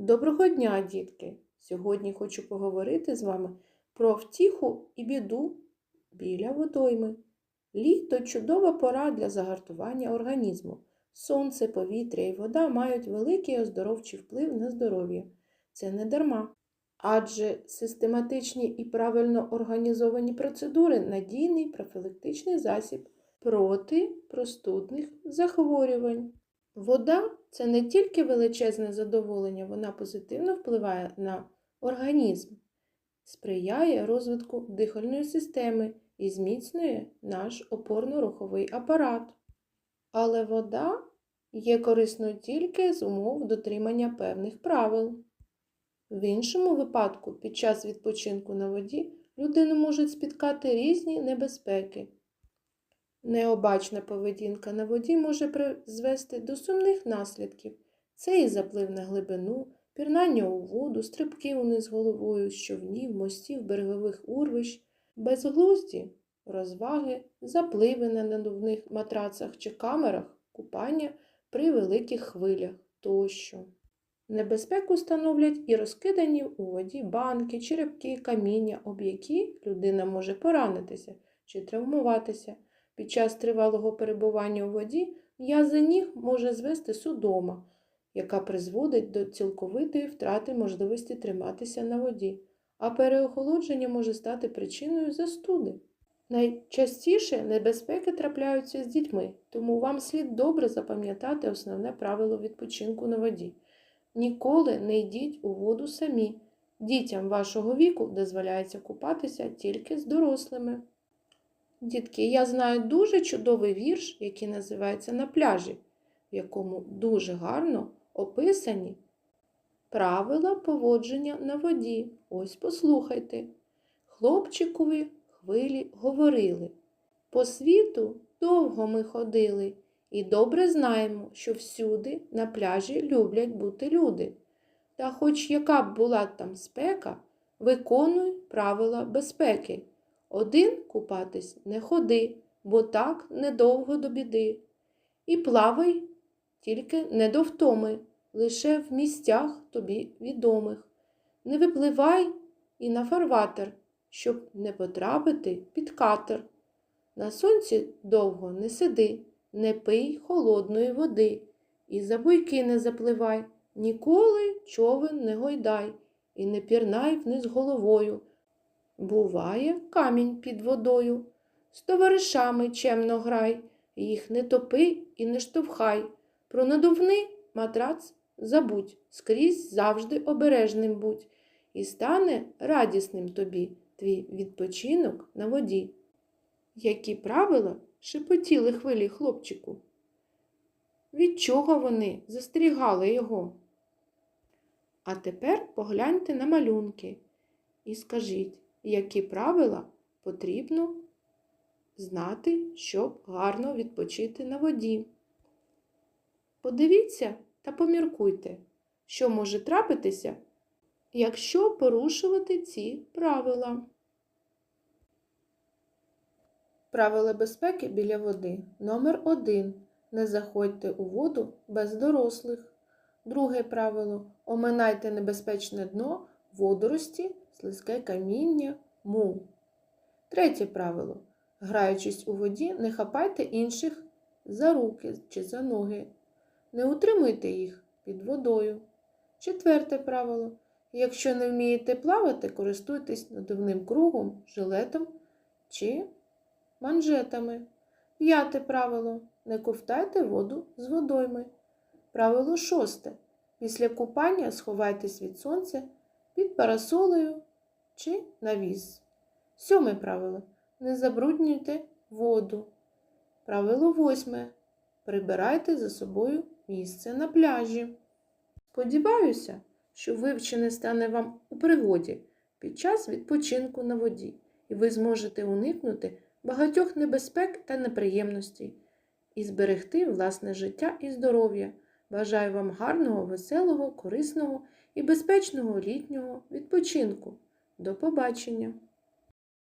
Доброго дня, дітки! Сьогодні хочу поговорити з вами про втіху і біду біля водойми. Літо чудова пора для загартування організму. Сонце, повітря і вода мають великий оздоровчий вплив на здоров'я. Це не дарма. Адже систематичні і правильно організовані процедури надійний профілактичний засіб проти простудних захворювань. Вода це не тільки величезне задоволення, вона позитивно впливає на організм, сприяє розвитку дихальної системи і зміцнює наш опорно-руховий апарат. Але вода є корисною тільки з умов дотримання певних правил. В іншому випадку, під час відпочинку на воді, людину можуть спіткати різні небезпеки. Необачна поведінка на воді може призвести до сумних наслідків. Це і заплив на глибину, пірнання у воду, стрибки униз головою з човнів, мостів, берегових урвищ, безглузді, розваги, запливи на надувних матрацах чи камерах, купання при великих хвилях тощо. Небезпеку становлять і розкидані у воді банки, черепки, каміння, об які людина може поранитися чи травмуватися. Під час тривалого перебування у воді м'язи ніг може звести судома, яка призводить до цілковитої втрати можливості триматися на воді, а переохолодження може стати причиною застуди. Найчастіше небезпеки трапляються з дітьми, тому вам слід добре запам'ятати основне правило відпочинку на воді. Ніколи не йдіть у воду самі. Дітям вашого віку дозволяється купатися тільки з дорослими. Дітки, я знаю дуже чудовий вірш, який називається На пляжі, в якому дуже гарно описані правила поводження на воді. Ось послухайте. Хлопчикові хвилі говорили. По світу довго ми ходили, і добре знаємо, що всюди на пляжі люблять бути люди. Та хоч яка б була там спека, виконуй правила безпеки. Один купатись не ходи, бо так недовго до біди. І плавай тільки не до втоми, лише в місцях тобі відомих. Не випливай і на фарватер, щоб не потрапити під катер. На сонці довго не сиди, не пий холодної води, і за буйки не запливай, ніколи човен не гойдай, і не пірнай вниз головою. Буває камінь під водою. З товаришами чемно грай, їх не топи і не штовхай. Про надувний матрац забудь, скрізь завжди обережним будь, і стане радісним тобі твій відпочинок на воді. Які правила шепотіли хвилі хлопчику? Від чого вони застерігали його? А тепер погляньте на малюнки і скажіть, які правила потрібно знати, щоб гарно відпочити на воді. Подивіться та поміркуйте, що може трапитися, якщо порушувати ці правила. Правила безпеки біля води. Номер 1. Не заходьте у воду без дорослих. Друге правило. Оминайте небезпечне дно, водорості, слизьке каміння, мул. Третє правило. Граючись у воді, не хапайте інших за руки чи за ноги. Не утримуйте їх під водою. Четверте правило. Якщо не вмієте плавати, користуйтесь надувним кругом, жилетом чи манжетами. П'яте правило. Не ковтайте воду з водойми. Правило шосте. Після купання сховайтесь від сонця під парасолею чи навіс. Сьоме правило. Не забруднюйте воду. Правило восьме. Прибирайте за собою місце на пляжі. Сподіваюся, що вивчене стане вам у пригоді під час відпочинку на воді, і ви зможете уникнути багатьох небезпек та неприємностей і зберегти власне життя і здоров'я. Бажаю вам гарного, веселого, корисного і безпечного літнього відпочинку. До побачення!